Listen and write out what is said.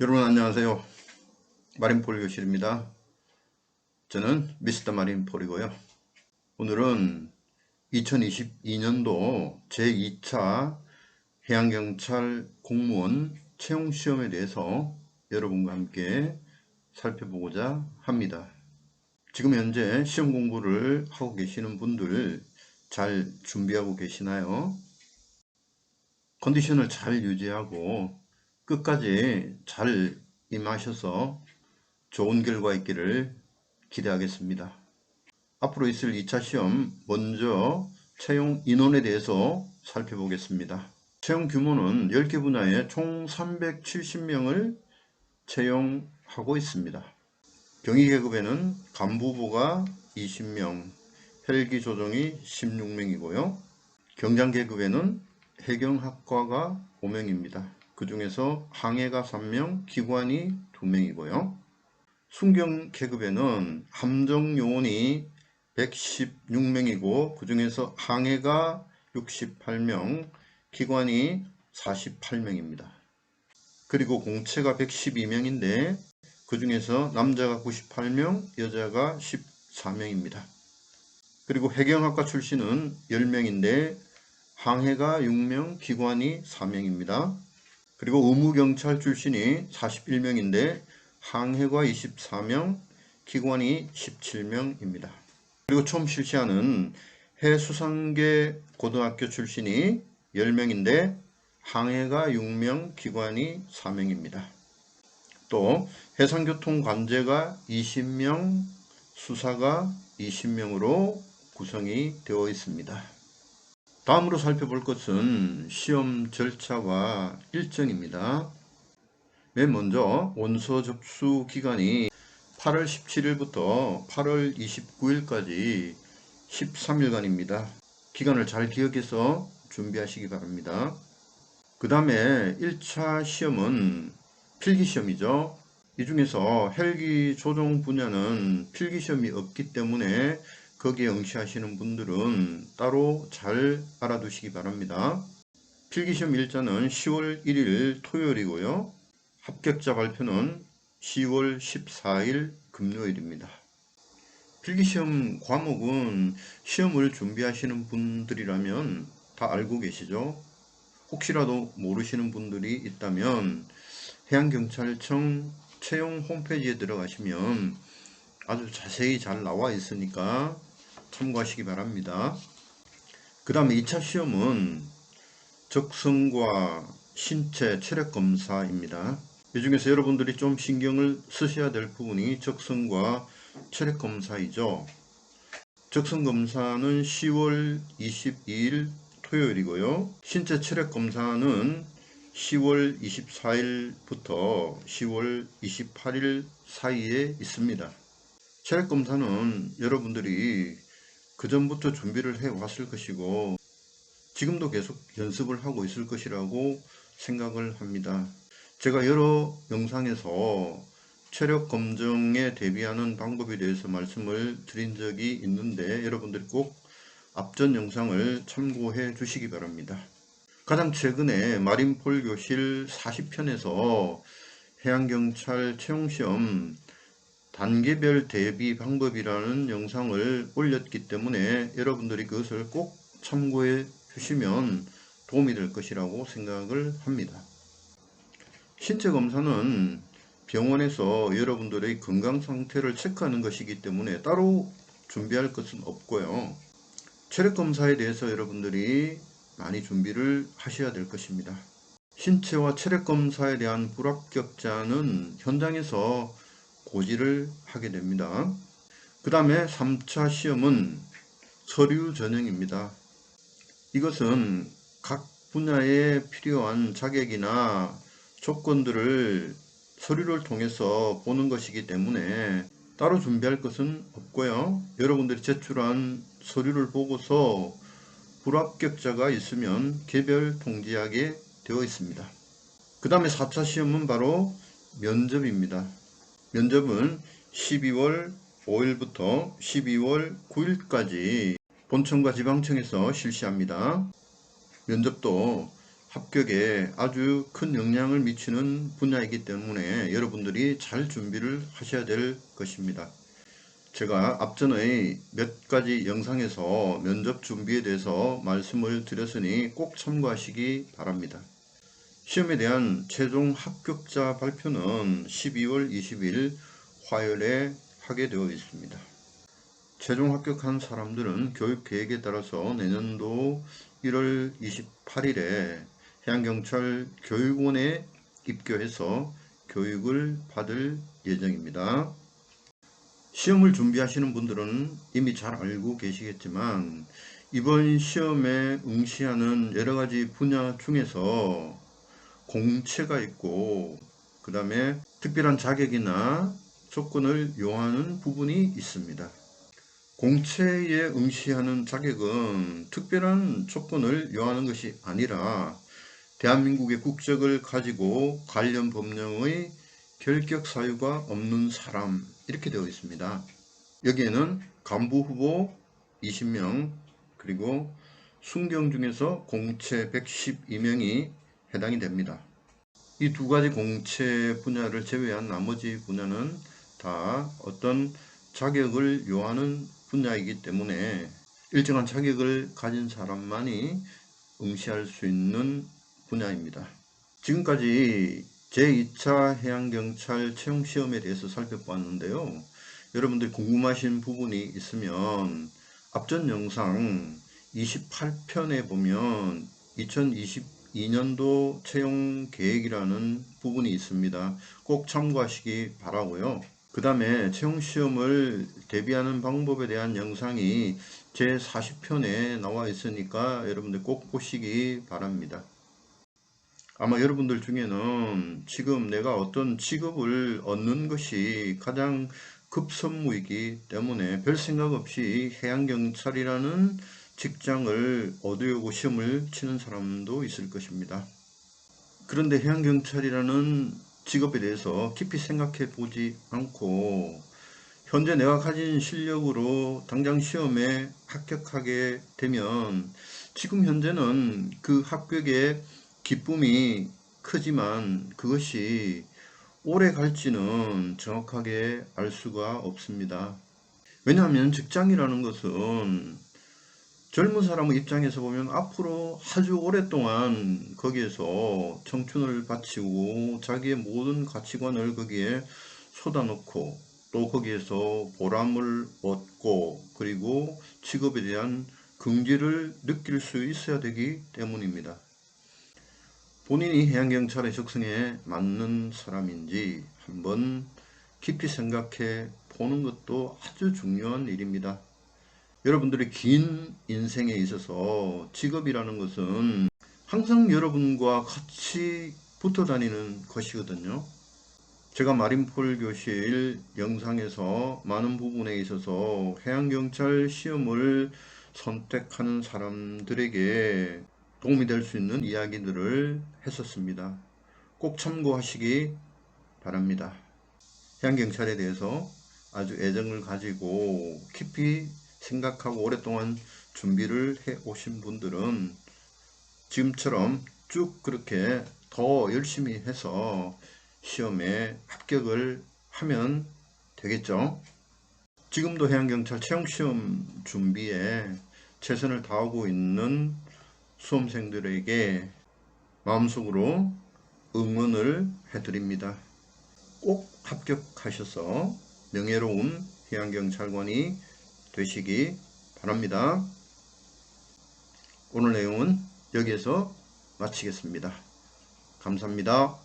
여러분 안녕하세요. 마린폴 교실입니다. 저는 미스터 마린폴이고요. 오늘은 2022년도 제2차 해양경찰 공무원 채용시험에 대해서 여러분과 함께 살펴보고자 합니다. 지금 현재 시험 공부를 하고 계시는 분들 잘 준비하고 계시나요? 컨디션을 잘 유지하고 끝까지 잘 임하셔서 좋은 결과 있기를 기대하겠습니다. 앞으로 있을 2차 시험 먼저 채용 인원에 대해서 살펴보겠습니다. 채용 규모는 10개 분야에 총 370명을 채용하고 있습니다. 경위 계급에는 간부부가 20명, 헬기 조종이 16명이고요. 경장 계급에는 해경학과가 5명입니다. 그 중에서 항해가 3명, 기관이 2명이고요. 순경 계급에는 함정 요원이 116명이고 그 중에서 항해가 68명, 기관이 48명입니다. 그리고 공채가 112명인데 그 중에서 남자가 98명, 여자가 14명입니다. 그리고 해경학과 출신은 10명인데 항해가 6명, 기관이 4명입니다. 그리고 의무경찰 출신이 41명인데 항해가 24명, 기관이 17명입니다. 그리고 처음 실시하는 해수상계 고등학교 출신이 10명인데 항해가 6명, 기관이 4명입니다. 또 해상교통관제가 20명, 수사가 20명으로 구성이 되어 있습니다. 다음으로 살펴볼 것은 시험 절차와 일정입니다. 맨 먼저 원서 접수 기간이 8월 17일부터 8월 29일까지 13일간입니다. 기간을 잘 기억해서 준비하시기 바랍니다. 그 다음에 1차 시험은 필기시험이죠. 이 중에서 헬기 조종 분야는 필기시험이 없기 때문에 거기에 응시하시는 분들은 따로 잘 알아두시기 바랍니다. 필기시험 일자는 10월 1일 토요일이고요. 합격자 발표는 10월 14일 금요일입니다. 필기시험 과목은 시험을 준비하시는 분들이라면 다 알고 계시죠? 혹시라도 모르시는 분들이 있다면 해양경찰청 채용 홈페이지에 들어가시면 아주 자세히 잘 나와 있으니까 참고하시기 바랍니다. 그 다음에 2차 시험은 적성과 신체 체력 검사입니다. 이 중에서 여러분들이 좀 신경을 쓰셔야 될 부분이 적성과 체력 검사이죠. 적성 검사는 10월 22일 토요일이고요. 신체 체력 검사는 10월 24일부터 10월 28일 사이에 있습니다. 체력 검사는 여러분들이 그 전부터 준비를 해 왔을 것이고 지금도 계속 연습을 하고 있을 것이라고 생각을 합니다. 제가 여러 영상에서 체력 검정에 대비하는 방법에 대해서 말씀을 드린 적이 있는데 여러분들이 꼭 앞전 영상을 참고해 주시기 바랍니다. 가장 최근에 마린폴 교실 40편에서 해양경찰 채용시험 단계별 대비 방법이라는 영상을 올렸기 때문에 여러분들이 그것을 꼭 참고해 주시면 도움이 될 것이라고 생각을 합니다. 신체 검사는 병원에서 여러분들의 건강 상태를 체크하는 것이기 때문에 따로 준비할 것은 없고요. 체력 검사에 대해서 여러분들이 많이 준비를 하셔야 될 것입니다. 신체와 체력 검사에 대한 불합격자는 현장에서 고지를 하게 됩니다. 그 다음에 3차 시험은 서류 전형입니다. 이것은 각 분야에 필요한 자격이나 조건들을 서류를 통해서 보는 것이기 때문에 따로 준비할 것은 없고요. 여러분들이 제출한 서류를 보고서 불합격자가 있으면 개별 통지하게 되어 있습니다. 그 다음에 4차 시험은 바로 면접입니다. 면접은 12월 5일부터 12월 9일까지 본청과 지방청에서 실시합니다. 면접도 합격에 아주 큰 영향을 미치는 분야이기 때문에 여러분들이 잘 준비를 하셔야 될 것입니다. 제가 앞전의 몇 가지 영상에서 면접 준비에 대해서 말씀을 드렸으니 꼭 참고하시기 바랍니다. 시험에 대한 최종 합격자 발표는 12월 20일 화요일에 하게 되어 있습니다. 최종 합격한 사람들은 교육 계획에 따라서 내년도 1월 28일에 해양경찰 교육원에 입교해서 교육을 받을 예정입니다. 시험을 준비하시는 분들은 이미 잘 알고 계시겠지만 이번 시험에 응시하는 여러 가지 분야 중에서 공채가 있고 그 다음에 특별한 자격이나 조건을 요하는 부분이 있습니다. 공채에 응시하는 자격은 특별한 조건을 요하는 것이 아니라 대한민국의 국적을 가지고 관련 법령의 결격 사유가 없는 사람 이렇게 되어 있습니다. 여기에는 간부 후보 20명 그리고 순경 중에서 공채 112명이 해당이 됩니다. 이 두 가지 공채 분야를 제외한 나머지 분야는 다 어떤 자격을 요하는 분야이기 때문에 일정한 자격을 가진 사람만이 응시할 수 있는 분야입니다. 지금까지 제2차 해양경찰 채용시험에 대해서 살펴봤는데요. 여러분들 궁금하신 부분이 있으면 앞전 영상 28편에 보면 2022년도 채용 계획이라는 부분이 있습니다. 꼭 참고하시기 바라고요. 그 다음에 채용시험을 대비하는 방법에 대한 영상이 제 40편에 나와 있으니까 여러분들 꼭 보시기 바랍니다. 아마 여러분들 중에는 지금 내가 어떤 직업을 얻는 것이 가장 급선무이기 때문에 별 생각 없이 해양경찰이라는 직장을 얻으려고 시험을 치는 사람도 있을 것입니다. 그런데 해양경찰이라는 직업에 대해서 깊이 생각해 보지 않고 현재 내가 가진 실력으로 당장 시험에 합격하게 되면 지금 현재는 그 합격의 기쁨이 크지만 그것이 오래 갈지는 정확하게 알 수가 없습니다. 왜냐하면 직장이라는 것은 젊은 사람의 입장에서 보면 앞으로 아주 오랫동안 거기에서 청춘을 바치고 자기의 모든 가치관을 거기에 쏟아놓고 또 거기에서 보람을 얻고 그리고 직업에 대한 긍지를 느낄 수 있어야 되기 때문입니다. 본인이 해양경찰의 적성에 맞는 사람인지 한번 깊이 생각해 보는 것도 아주 중요한 일입니다. 여러분들의 긴 인생에 있어서 직업이라는 것은 항상 여러분과 같이 붙어 다니는 것이거든요. 제가 마린폴 교실 영상에서 많은 부분에 있어서 해양경찰 시험을 선택하는 사람들에게 도움이 될 수 있는 이야기들을 했었습니다. 꼭 참고하시기 바랍니다. 해양경찰에 대해서 아주 애정을 가지고 깊이 생각하고 오랫동안 준비를 해 오신 분들은 지금처럼 쭉 그렇게 더 열심히 해서 시험에 합격을 하면 되겠죠. 지금도 해양경찰 채용시험 준비에 최선을 다하고 있는 수험생들에게 마음속으로 응원을 해드립니다. 꼭 합격하셔서 명예로운 해양경찰관이 되시기 바랍니다. 오늘 내용은 여기에서 마치겠습니다. 감사합니다.